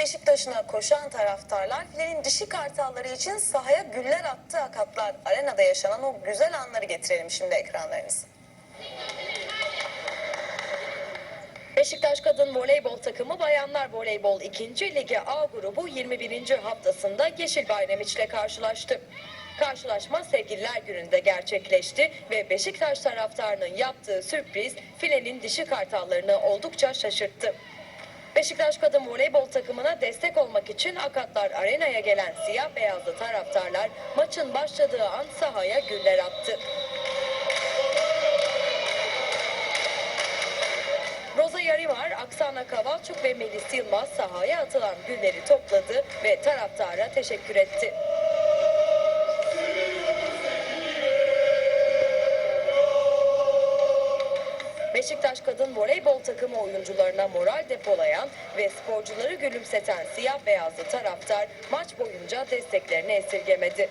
Beşiktaş'ına koşan taraftarlar filenin dişi kartalları için sahaya güller attı akatlar. Arenada yaşanan o güzel anları getirelim şimdi ekranlarınıza. Beşiktaş Kadın Voleybol takımı Bayanlar Voleybol 2. Ligi A grubu 21. haftasında Yeşil Bayramiç ile karşılaştı. Karşılaşma Sevgililer Günü'nde gerçekleşti ve Beşiktaş taraftarının yaptığı sürpriz filenin dişi kartallarını oldukça şaşırttı. Beşiktaş Kadın Voleybol takımına destek olmak için Akatlar Arena'ya gelen siyah beyazlı taraftarlar maçın başladığı an sahaya güller attı. Roza Yarimar, Aksana Kavalçuk ve Melis Yılmaz sahaya atılan gülleri topladı ve taraftara teşekkür etti. Beşiktaş kadın voleybol takımı oyuncularına moral depolayan ve sporcuları gülümseten siyah beyazlı taraftar maç boyunca desteklerini esirgemedi.